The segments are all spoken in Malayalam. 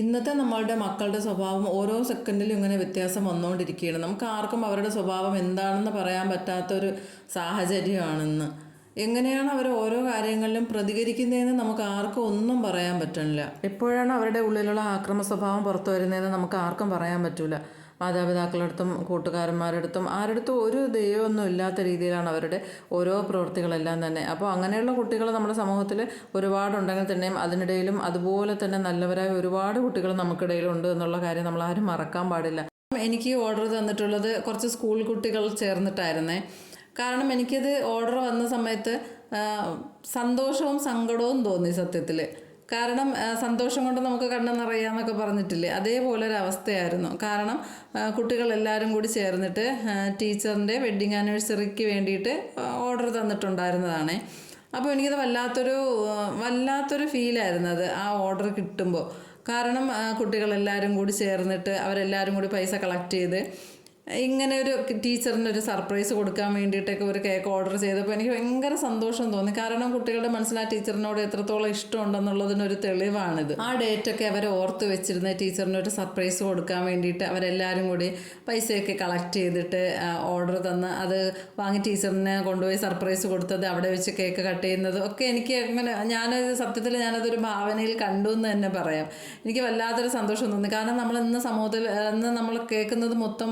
ഇന്നത്തെ നമ്മളുടെ മക്കളുടെ സ്വഭാവം ഓരോ സെക്കൻഡിലും ഇങ്ങനെ വ്യത്യാസം വന്നുകൊണ്ടിരിക്കുകയാണ് നമുക്ക് ആർക്കും അവരുടെ സ്വഭാവം എന്താണെന്ന് പറയാൻ പറ്റാത്തൊരു സാഹചര്യമാണെന്ന്. എങ്ങനെയാണ് അവർ ഓരോ കാര്യങ്ങളിലും പ്രതികരിക്കുന്നതെന്ന് നമുക്ക് ആർക്കും ഒന്നും പറയാൻ പറ്റണില്ല. എപ്പോഴാണ് അവരുടെ ഉള്ളിലുള്ള ആക്രമ സ്വഭാവം പുറത്തു വരുന്നതെന്ന് നമുക്ക് ആർക്കും പറയാൻ പറ്റില്ല മാതാപിതാക്കളടുത്തും കൂട്ടുകാരന്മാരടുത്തും ആരടുത്തും ഒരു ദൈവമൊന്നും ഇല്ലാത്ത രീതിയിലാണ് അവരുടെ ഓരോ പ്രവൃത്തികളെല്ലാം തന്നെ. അപ്പോൾ അങ്ങനെയുള്ള കുട്ടികൾ നമ്മുടെ സമൂഹത്തിൽ ഒരുപാടുണ്ടെങ്കിൽ തന്നെയും അതിനിടയിലും അതുപോലെ തന്നെ നല്ലവരായ ഒരുപാട് കുട്ടികൾ നമുക്കിടയിലുണ്ട് എന്നുള്ള കാര്യം നമ്മൾ ആരും മറക്കാൻ പാടില്ല. എനിക്ക് ഓർഡർ തന്നിട്ടുള്ളത് കുറച്ച് സ്കൂൾ കുട്ടികൾ ചേർന്നിട്ടായിരുന്നേ. കാരണം എനിക്കത് ഓർഡർ വന്ന സമയത്ത് സന്തോഷവും സങ്കടവും തോന്നി സത്യത്തിൽ. കാരണം സന്തോഷം കൊണ്ട് നമുക്ക് കണ്ണ് നിറയാന്നൊക്കെ പറഞ്ഞിട്ടില്ലേ? അതേപോലെ ഒരു അവസ്ഥയായിരുന്നു. കാരണം കുട്ടികളെല്ലാവരും കൂടി ചേർന്നിട്ട് ടീച്ചറിന്റെ വെഡ്ഡിങ് ആനിവേഴ്സറിക്ക് വേണ്ടിയിട്ട് ഓർഡർ തന്നിട്ടുണ്ടായിരുന്നതാണേ. അപ്പോൾ എനിക്കത് വല്ലാത്തൊരു വല്ലാത്തൊരു ഫീലായിരുന്നു അത് ആ ഓർഡർ കിട്ടുമ്പോൾ കാരണം കുട്ടികളെല്ലാവരും കൂടി ചേർന്നിട്ട് അവരെല്ലാവരും കൂടി പൈസ കളക്ട് ചെയ്ത് ഇങ്ങനെ ഒരു ടീച്ചറിന് ഒരു സർപ്രൈസ് കൊടുക്കാൻ വേണ്ടിയിട്ടൊക്കെ ഒരു കേക്ക് ഓർഡർ ചെയ്തപ്പോൾ എനിക്ക് ഭയങ്കര സന്തോഷം തോന്നി. കാരണം കുട്ടികളുടെ മനസ്സിൽ ആ ടീച്ചറിനോട് എത്രത്തോളം ഇഷ്ടമുണ്ടെന്നുള്ളതിനൊരു തെളിവാണിത്. ആ ഡേറ്റൊക്കെ അവർ ഓർത്ത് വെച്ചിരുന്ന ടീച്ചറിന് ഒരു സർപ്രൈസ് കൊടുക്കാൻ വേണ്ടിയിട്ട് അവരെല്ലാവരും കൂടി പൈസയൊക്കെ കളക്ട് ചെയ്തിട്ട് ഓർഡർ തന്ന് അത് വാങ്ങി ടീച്ചറിനെ കൊണ്ടുപോയി സർപ്രൈസ് കൊടുത്തത് അവിടെ വെച്ച് കേക്ക് കട്ട് ചെയ്യുന്നത് ഒക്കെ എനിക്ക് അങ്ങനെ ഞാൻ സത്യത്തിൽ ഞാനതൊരു ഭാവനയിൽ കണ്ടു എന്ന് തന്നെ പറയാം. എനിക്ക് വല്ലാത്തൊരു സന്തോഷം തോന്നി. കാരണം നമ്മൾ ഇന്ന് സമൂഹത്തിൽ ഇന്ന് നമ്മൾ കേൾക്കുന്നത് മൊത്തം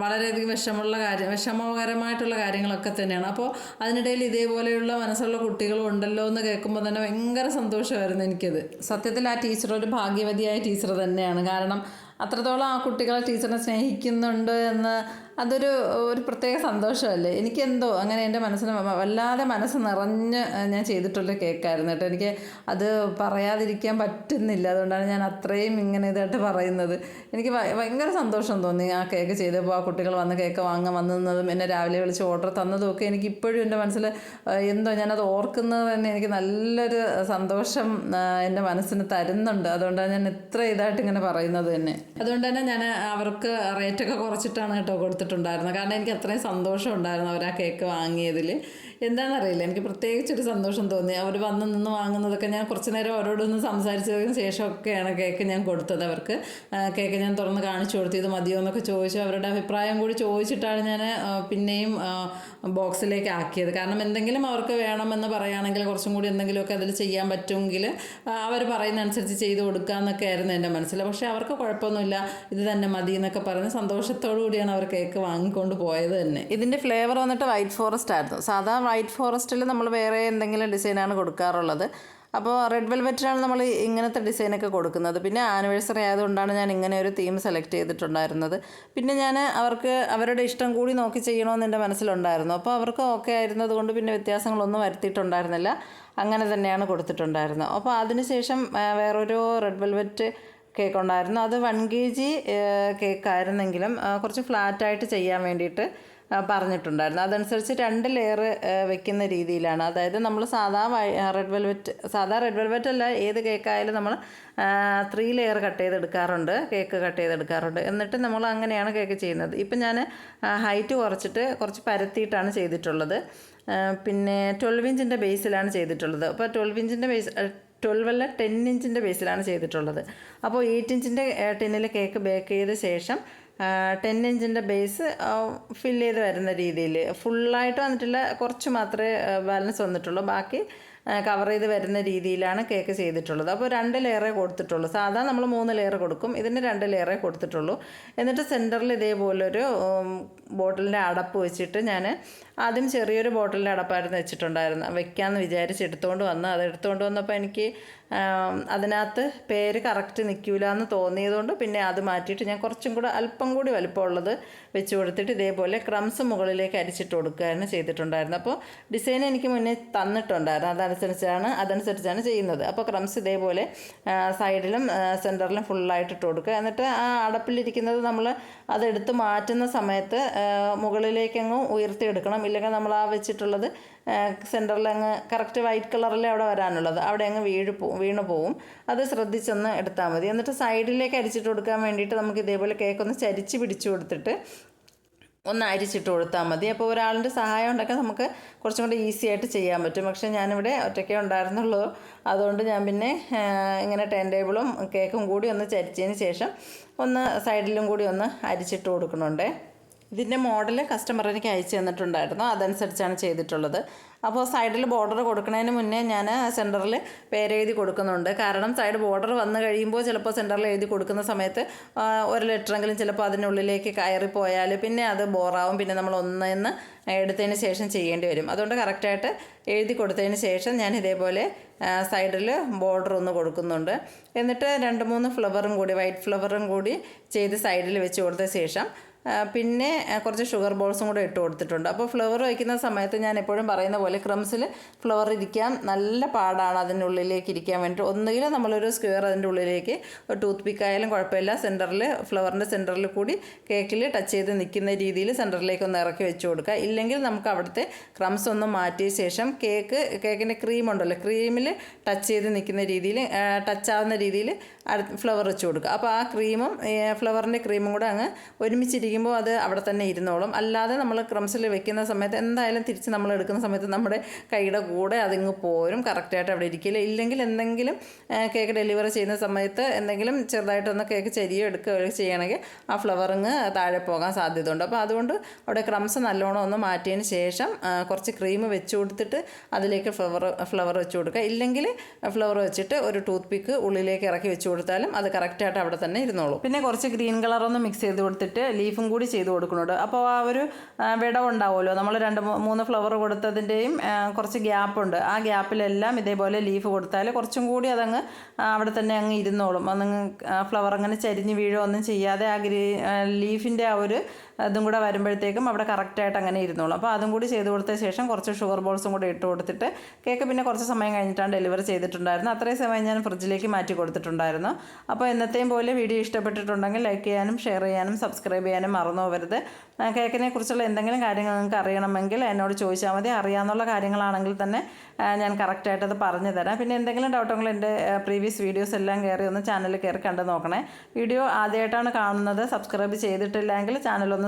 വളരെയധികം വിഷമമുള്ള കാര്യം വിഷമകരമായിട്ടുള്ള കാര്യങ്ങളൊക്കെ തന്നെയാണ്. അപ്പോൾ അതിനിടയിൽ ഇതേപോലെയുള്ള മനസ്സുള്ള കുട്ടികളും ഉണ്ടല്ലോ എന്ന് കേൾക്കുമ്പോൾ തന്നെ ഭയങ്കര സന്തോഷമായിരുന്നു എനിക്കത്. സത്യത്തിൽ ആ ടീച്ചർ ഒരു ഭാഗ്യവതിയായ ടീച്ചർ തന്നെയാണ്. കാരണം അത്രത്തോളം ആ കുട്ടികളെ ടീച്ചറിനെ സ്നേഹിക്കുന്നുണ്ട് എന്ന് അതൊരു ഒരു പ്രത്യേക സന്തോഷമല്ലേ? എനിക്കെന്തോ അങ്ങനെ എന്റെ മനസ്സിന് വല്ലാതെ മനസ്സ് നിറഞ്ഞ് ഞാൻ ചെയ്തിട്ടുള്ള കേക്കായിരുന്നു കേട്ടോ. എനിക്ക് അത് പറയാതിരിക്കാൻ പറ്റുന്നില്ല. അതുകൊണ്ടാണ് ഞാൻ അത്രയും ഇങ്ങനെ ഇതായിട്ട് പറയുന്നത്. എനിക്ക് ഭയങ്കര സന്തോഷം തോന്നി ആ കേക്ക് ചെയ്തപ്പോൾ ആ കുട്ടികൾ വന്ന് കേക്ക് വാങ്ങാൻ വന്നതും എന്നെ രാവിലെ വിളിച്ച് ഓർഡർ തന്നതും ഒക്കെ എനിക്ക് ഇപ്പോഴും എന്റെ മനസ്സിൽ എന്തോ ഞാനത് ഓർക്കുന്നത് തന്നെ എനിക്ക് നല്ലൊരു സന്തോഷം എന്റെ മനസ്സിന് തരുന്നുണ്ട്. അതുകൊണ്ടാണ് ഞാൻ ഇത്ര ഇതായിട്ട് ഇങ്ങനെ പറയുന്നത് തന്നെ. അതുകൊണ്ട് തന്നെ ഞാൻ അവർക്ക് റേറ്റൊക്കെ കുറച്ചിട്ടാണ് കേട്ടോ കൊടുത്തിട്ടുണ്ടായിരുന്നത് കാരണം എനിക്ക് അത്രയും സന്തോഷം ഉണ്ടായിരുന്നു അവർ ആ കേക്ക് വാങ്ങിയതിൽ എന്താണെന്നറിയില്ല. എനിക്ക് പ്രത്യേകിച്ചൊരു സന്തോഷം തോന്നി. അവർ വന്ന് നിന്ന് വാങ്ങുന്നതൊക്കെ ഞാൻ കുറച്ച് നേരം അവരോടൊന്ന് സംസാരിച്ചതിന് ശേഷമൊക്കെയാണ് കേക്ക് ഞാൻ കൊടുത്തത് അവർക്ക്. കേക്ക് ഞാൻ തുറന്ന് കാണിച്ചു കൊടുത്തു. ഇത് മതിയോ എന്നൊക്കെ ചോദിച്ചു. അവരുടെ അഭിപ്രായം കൂടി ചോദിച്ചിട്ടാണ് ഞാൻ പിന്നെയും ബോക്സിലേക്ക് ആക്കിയത്. കാരണം എന്തെങ്കിലും അവർക്ക് വേണമെന്ന് പറയുകയാണെങ്കിൽ കുറച്ചും കൂടി എന്തെങ്കിലുമൊക്കെ അതിൽ ചെയ്യാൻ പറ്റുമെങ്കിൽ അവർ പറയുന്ന അനുസരിച്ച് ചെയ്ത് കൊടുക്കുക എന്നൊക്കെ ആയിരുന്നു എന്റെ മനസ്സിൽ. പക്ഷേ അവർക്ക് കുഴപ്പമൊന്നുമില്ല. ഇത് തന്നെ മതി എന്നൊക്കെ പറഞ്ഞ് സന്തോഷത്തോടു കൂടിയാണ് അവർ കേക്ക് വാങ്ങിക്കൊണ്ട് പോയത് തന്നെ. ഇതിന്റെ ഫ്ലേവർ വന്നിട്ട് വൈറ്റ് ഫോറസ്റ്റ് ആയിരുന്നു. സാധാ വൈറ്റ് ഫോറസ്റ്റിൽ നമ്മൾ വേറെ എന്തെങ്കിലും ഡിസൈനാണ് കൊടുക്കാറുള്ളത്. അപ്പോൾ റെഡ് വെൽവെറ്റിനാണ് നമ്മൾ ഇങ്ങനത്തെ ഡിസൈനൊക്കെ കൊടുക്കുന്നത്. പിന്നെ ആനിവേഴ്സറി ആയതുകൊണ്ടാണ് ഞാൻ ഇങ്ങനെ ഒരു തീം സെലക്ട് ചെയ്തിട്ടുണ്ടായിരുന്നത്. പിന്നെ ഞാൻ അവർക്ക് അവരുടെ ഇഷ്ടം കൂടി നോക്കി ചെയ്യണമെന്ന് എന്റെ മനസ്സിലുണ്ടായിരുന്നു. അപ്പോൾ അവർക്ക് ഓക്കെ ആയിരുന്നത് കൊണ്ട് പിന്നെ വ്യത്യാസങ്ങളൊന്നും വരുത്തിയിട്ടുണ്ടായിരുന്നില്ല. അങ്ങനെ തന്നെയാണ് കൊടുത്തിട്ടുണ്ടായിരുന്നത്. അപ്പോൾ അതിനുശേഷം വേറൊരു റെഡ് വെൽവെറ്റ് കേക്ക് ഉണ്ടായിരുന്നു. അത് വൺ കെ ജി കേക്കായിരുന്നെങ്കിലും കുറച്ച് ഫ്ലാറ്റായിട്ട് ചെയ്യാൻ വേണ്ടിയിട്ട് പറഞ്ഞിട്ടുണ്ടായിരുന്നു. അതനുസരിച്ച് രണ്ട് ലെയർ വെക്കുന്ന രീതിയിലാണ്. അതായത് നമ്മൾ സാധാ റെഡ് വെൽവെറ്റ് സാധാ റെഡ് വെൽവെറ്റ് അല്ല ഏത് കേക്കായാലും നമ്മൾ ത്രീ ലെയർ കട്ട് ചെയ്തെടുക്കാറുണ്ട്. കേക്ക് കട്ട് ചെയ്തെടുക്കാറുണ്ട്. എന്നിട്ട് നമ്മൾ അങ്ങനെയാണ് കേക്ക് ചെയ്യുന്നത്. ഇപ്പം ഞാൻ ഹൈറ്റ് കുറച്ചിട്ട് കുറച്ച് പരത്തിയിട്ടാണ് ചെയ്തിട്ടുള്ളത്. പിന്നെ ട്വൽവ് ഇഞ്ചിന്റെ ബേസിലാണ് ചെയ്തിട്ടുള്ളത്. അപ്പോൾ ട്വൽവ് ഇഞ്ചിന്റെ ബേസ് ട്വൽവ് അല്ല ടെൻ ഇഞ്ചിന്റെ ബേസിലാണ് ചെയ്തിട്ടുള്ളത്. അപ്പോൾ എയ്റ്റ് ഇഞ്ചിന്റെ ടെന്നിൽ കേക്ക് ബേക്ക് ചെയ്ത ശേഷം ടെൻ ഇഞ്ചിന്റെ ബേസ് ഫിൽ ചെയ്ത് വരുന്ന രീതിയിൽ. ഫുള്ളായിട്ട് വന്നിട്ടില്ല കുറച്ച് മാത്രമേ ബാലൻസ് വന്നിട്ടുള്ളൂ. ബാക്കി കവർ ചെയ്ത് വരുന്ന രീതിയിലാണ് കേക്ക് ചെയ്തിട്ടുള്ളത്. അപ്പോൾ രണ്ട് ലെയറേ കൊടുത്തിട്ടുള്ളൂ. സാധാ നമ്മൾ മൂന്ന് ലെയർ കൊടുക്കും. ഇതിന് രണ്ട് ലെയറേ കൊടുത്തിട്ടുള്ളൂ. എന്നിട്ട് സെന്ററിൽ ഇതേപോലൊരു ബോട്ടിലിന്റെ അടപ്പ് വെച്ചിട്ട് ഞാൻ ആദ്യം ചെറിയൊരു ബോട്ടിലിന്റെ അടപ്പായിരുന്നു വെച്ചിട്ടുണ്ടായിരുന്നു. വെക്കാമെന്ന് വിചാരിച്ച് എടുത്തുകൊണ്ട് വന്ന്. അത് എടുത്തുകൊണ്ട് വന്നപ്പോൾ എനിക്ക് അതിനകത്ത് പേര് കറക്റ്റ് നിൽക്കില്ല എന്ന് തോന്നിയതുകൊണ്ട് പിന്നെ അത് മാറ്റിയിട്ട് ഞാൻ കുറച്ചും കൂടെ അല്പം കൂടി വലിപ്പമുള്ളത് വെച്ച് കൊടുത്തിട്ട് ഇതേപോലെ ക്രംസ് മുകളിലേക്ക് അരിച്ചിട്ട് കൊടുക്കുകയാണ് ചെയ്തിട്ടുണ്ടായിരുന്നത് അപ്പോൾ ഡിസൈൻ എനിക്ക് മുന്നേ തന്നിട്ടുണ്ടായിരുന്നു. അതനുസരിച്ചാണ് അതനുസരിച്ചാണ് ചെയ്യുന്നത്. അപ്പോൾ ക്രംസ് ഇതേപോലെ സൈഡിലും സെന്ററിലും ഫുള്ളായിട്ട് ഇട്ട് കൊടുക്കുക. എന്നിട്ട് ആ അടപ്പിലിരിക്കുന്നത് നമ്മൾ അതെടുത്ത് മാറ്റുന്ന സമയത്ത് മുകളിലേക്കങ്ങ് ഉയർത്തിയെടുക്കണം. ഇല്ലെങ്കിൽ നമ്മൾ ആ വെച്ചിട്ടുള്ളത് സെന്ററിൽ അങ്ങ് കറക്റ്റ് വൈറ്റ് കളറിൽ അവിടെ വരാനുള്ളത്. അവിടെ അങ്ങ് വീഴ് വീണ് പോവും. അത് ശ്രദ്ധിച്ചൊന്ന് എടുത്താൽ മതി. എന്നിട്ട് സൈഡിലേക്ക് അരിച്ചിട്ട് കൊടുക്കാൻ വേണ്ടിയിട്ട് നമുക്ക് ഇതേപോലെ കേക്ക് ഒന്ന് ചരിച്ച് പിടിച്ചു കൊടുത്തിട്ട് ഒന്ന് അരിച്ചിട്ട് കൊടുത്താൽ മതി. അപ്പോൾ ഒരാളിന്റെ സഹായം ഉണ്ടൊക്കെ നമുക്ക് കുറച്ചും കൂടി ഈസി ആയിട്ട് ചെയ്യാൻ പറ്റും. പക്ഷേ ഞാനിവിടെ ഒറ്റയ്ക്കേ ഉണ്ടായിരുന്നുള്ളൂ. അതുകൊണ്ട് ഞാൻ പിന്നെ ഇങ്ങനെ ടേൺ ടേബിളും കേക്കും കൂടി ഒന്ന് ചരിച്ചതിന് ശേഷം ഒന്ന് സൈഡിലും കൂടി ഒന്ന് അരിച്ചിട്ട് കൊടുക്കണുണ്ടേ ഇതിന്റെ മോഡൽ കസ്റ്റമർ എനിക്ക് അയച്ചു തന്നിട്ടുണ്ടായിരുന്നു. അതനുസരിച്ചാണ് ചെയ്തിട്ടുള്ളത്. അപ്പോൾ സൈഡിൽ ബോർഡർ കൊടുക്കുന്നതിന് മുന്നേ ഞാൻ സെന്ററിൽ പേരെഴുതി കൊടുക്കുന്നുണ്ട്. കാരണം സൈഡ് ബോർഡർ വന്നു കഴിയുമ്പോൾ ചിലപ്പോൾ സെന്ററിൽ എഴുതി കൊടുക്കുന്ന സമയത്ത് ഒരു ലെറ്ററെങ്കിലും ചിലപ്പോൾ അതിനുള്ളിലേക്ക് കയറി പോയാൽ പിന്നെ അത് ബോറാവും പിന്നെ നമ്മൾ ഒന്നിന്ന് എടുത്തതിന് ശേഷം ചെയ്യേണ്ടി വരും. അതുകൊണ്ട് കറക്റ്റായിട്ട് എഴുതി കൊടുത്തതിന് ശേഷം ഞാൻ ഇതേപോലെ സൈഡിൽ ബോർഡർ ഒന്ന് കൊടുക്കുന്നുണ്ട്. എന്നിട്ട് രണ്ട് മൂന്ന് ഫ്ലവറും കൂടി വൈറ്റ് ഫ്ലവറും കൂടി ചെയ്ത് സൈഡിൽ വെച്ച് കൊടുത്ത ശേഷം പിന്നെ കുറച്ച് ഷുഗർ ബോൾസും കൂടെ ഇട്ട് കൊടുത്തിട്ടുണ്ട്. അപ്പോൾ ഫ്ലവർ വയ്ക്കുന്ന സമയത്ത് ഞാൻ എപ്പോഴും പറയുന്ന പോലെ ക്രംസിൽ ഫ്ലവർ ഇരിക്കാൻ നല്ല പാടാണ് അതിന്റെ ഉള്ളിലേക്ക് ഇരിക്കാൻ വേണ്ടിയിട്ട് ഒന്നുകിൽ നമ്മളൊരു സ്ക്വയർ അതിന്റെ ഉള്ളിലേക്ക് ഒരു ടൂത്ത് പിക്ക് ആയാലും കുഴപ്പമില്ല. സെന്ററിൽ ഫ്ലവറിന്റെ സെന്ററിൽ കൂടി കേക്കിൽ ടച്ച് ചെയ്ത് നിൽക്കുന്ന രീതിയിൽ സെന്ററിലേക്ക് ഒന്ന് ഇറക്കി വെച്ച് കൊടുക്കുക. ഇല്ലെങ്കിൽ നമുക്ക് അവിടുത്തെ ക്രംസ് ഒന്ന് മാറ്റിയ ശേഷം കേക്ക് കേക്കിന്റെ ക്രീം ഉണ്ടല്ലോ ക്രീമിൽ ടച്ച് ചെയ്ത് നിൽക്കുന്ന രീതിയിൽ ടച്ച് ആവുന്ന രീതിയിൽ ഫ്ലവർ വെച്ച് കൊടുക്കുക. അപ്പോൾ ആ ക്രീമും ഫ്ലവറിന്റെ ക്രീമും കൂടെ അങ്ങ് ഒരുമിച്ചിരിക്കുമ്പോൾ അത് അവിടെ തന്നെ ഇരുന്നോളും. അല്ലാതെ നമ്മൾ ക്രംസിൽ വെക്കുന്ന സമയത്ത് എന്തായാലും തിരിച്ച് നമ്മൾ എടുക്കുന്ന സമയത്ത് നമ്മുടെ കൈയുടെ കൂടെ അതിങ്ങ് പോരും. കറക്റ്റായിട്ട് അവിടെ ഇരിക്കില്ല. ഇല്ലെങ്കിൽ എന്തെങ്കിലും കേക്ക് ഡെലിവറി ചെയ്യുന്ന സമയത്ത് എന്തെങ്കിലും ചെറുതായിട്ടൊന്ന് കേക്ക് ചരിയോ എടുക്കുകയോ ചെയ്യണമെങ്കിൽ ആ ഫ്ലവറിങ് താഴെ പോകാൻ സാധ്യതയുണ്ട്. അപ്പോൾ അതുകൊണ്ട് അവിടെ ക്രംസ് നല്ലോണം ഒന്ന് മാറ്റിയതിന് ശേഷം കുറച്ച് ക്രീം വെച്ച് കൊടുത്തിട്ട് അതിലേക്ക് ഫ്ലവർ ഫ്ലവർ വെച്ച് കൊടുക്കുക. ഇല്ലെങ്കിൽ ഫ്ലവർ വെച്ചിട്ട് ഒരു ടൂത്ത് പിക്ക് ഉള്ളിലേക്ക് ഇറക്കി വെച്ച് കൊടുത്താലും അത് കറക്റ്റായിട്ട് അവിടെ തന്നെ ഇരുന്നോളൂ. പിന്നെ കുറച്ച് ഗ്രീൻ കളറൊന്ന് മിക്സ് ചെയ്ത് കൊടുത്തിട്ട് ലീഫും കൂടി ചെയ്ത് കൊടുക്കുന്നുണ്ട്. അപ്പോൾ ആ ഒരു വിടവുണ്ടാവുമല്ലോ. നമ്മൾ രണ്ട് മൂന്ന് ഫ്ലവർ കൊടുത്തതിന്റെയും കുറച്ച് ഗ്യാപ്പുണ്ട് ആ ഗ്യാപ്പിലെല്ലാം ഇതേപോലെ ലീഫ് കൊടുത്താൽ കുറച്ചും കൂടി അതങ്ങ് അവിടെ തന്നെ അങ്ങ് ഇരുന്നോളും. അതങ്ങ് ഫ്ലവർ അങ്ങനെ ചരിഞ്ഞ് വീഴോ ഒന്നും ചെയ്യാതെ ആ ഗ്രീ ലീഫിന്റെ ആ ഒരു അതും കൂടെ വരുമ്പോഴത്തേക്കും അവിടെ കറക്റ്റായിട്ട് അങ്ങനെ ഇരുന്നോളും. അപ്പോൾ അതും കൂടി ചെയ്ത് കൊടുത്ത ശേഷം കുറച്ച് ഷുഗർ ബോൾസും കൂടി ഇട്ട് കൊടുത്തിട്ട് കേക്ക് പിന്നെ കുറച്ച് സമയം കഴിഞ്ഞിട്ടാണ് ഡെലിവറി ചെയ്തിട്ടുണ്ടായിരുന്നു അത്രയും സമയം ഞാൻ ഫ്രിഡ്ജിലേക്ക് മാറ്റി കൊടുത്തിട്ടുണ്ടായിരുന്നു. അപ്പോൾ എന്നത്തെയും പോലെ വീഡിയോ ഇഷ്ടപ്പെട്ടിട്ടുണ്ടെങ്കിൽ ലൈക്ക് ചെയ്യാനും ഷെയർ ചെയ്യാനും സബ്സ്ക്രൈബ് ചെയ്യാനും മറന്നു പോകരുത്. കേക്കിനെ കുറിച്ചുള്ള എന്തെങ്കിലും കാര്യങ്ങൾ നിങ്ങൾക്ക് അറിയണമെങ്കിൽ എന്നോട് ചോദിച്ചാൽ മതി. അറിയാവുന്ന കാര്യങ്ങളാണെങ്കിൽ തന്നെ ഞാൻ കറക്റ്റായിട്ട് അത് പറഞ്ഞു തരാം. പിന്നെ എന്തെങ്കിലും ഡൗട്ടുകൾ എന്റെ പ്രീവിയസ് വീഡിയോസ് എല്ലാം കയറി ഒന്ന് ചാനലിൽ കയറി കണ്ടു നോക്കണേ. വീഡിയോ ആദ്യമായിട്ടാണ് കാണുന്നത്. സബ്സ്ക്രൈബ് ചെയ്തിട്ടില്ലെങ്കിൽ ചാനലൊന്ന്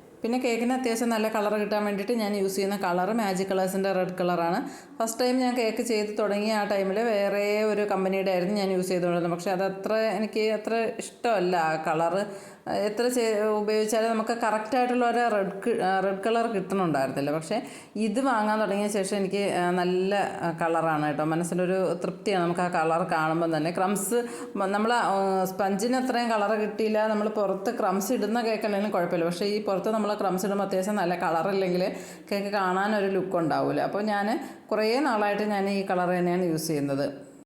പിന്നെ കേക്കിന് അത്യാവശ്യം നല്ല കളർ കിട്ടാൻ വേണ്ടിയിട്ട് ഞാൻ യൂസ് ചെയ്യുന്ന കളർ മാജിക് കളേഴ്സിന്റെ റെഡ് കളറാണ്. ഫസ്റ്റ് ടൈം ഞാൻ കേക്ക് ചെയ്ത് തുടങ്ങിയ ആ ടൈമിൽ വേറെ ഒരു കമ്പനിയുടെ ആയിരുന്നു ഞാൻ യൂസ് ചെയ്തുകൊണ്ടിരുന്നത്. പക്ഷേ അത് അത്ര എനിക്ക് അത്ര ഇഷ്ടമല്ല ആ കളറ്. എത്ര ചെ- ഉപയോഗിച്ചാലും നമുക്ക് കറക്റ്റായിട്ടുള്ള ഒരു റെഡ് റെഡ് കളർ കിട്ടണുണ്ടായിരുന്നില്ല. പക്ഷേ ഇത് വാങ്ങാൻ തുടങ്ങിയ ശേഷം എനിക്ക് നല്ല കളറാണ് കേട്ടോ. മനസ്സിലൊരു തൃപ്തിയാണ് നമുക്ക് ആ കളർ കാണുമ്പോൾ തന്നെ. ക്രംസ് നമ്മൾ സ്പഞ്ചിന് അത്രയും കളർ കിട്ടിയില്ല. നമ്മൾ പുറത്ത് ക്രംസ് ഇടുന്ന കേക്കല്ലെങ്കിലും കുഴപ്പമില്ല. പക്ഷേ ഈ പുറത്ത് നമ്മൾ ക്രംസ് അത്യാവശ്യം നല്ല കളറില്ലെങ്കിൽ കേക്ക് കാണാനൊരു ലുക്ക് ഉണ്ടാവില്ല അപ്പോൾ ഞാൻ കുറേ നാളായിട്ട് ഞാൻ ഈ കളർ തന്നെയാണ് യൂസ് ചെയ്യുന്നത്.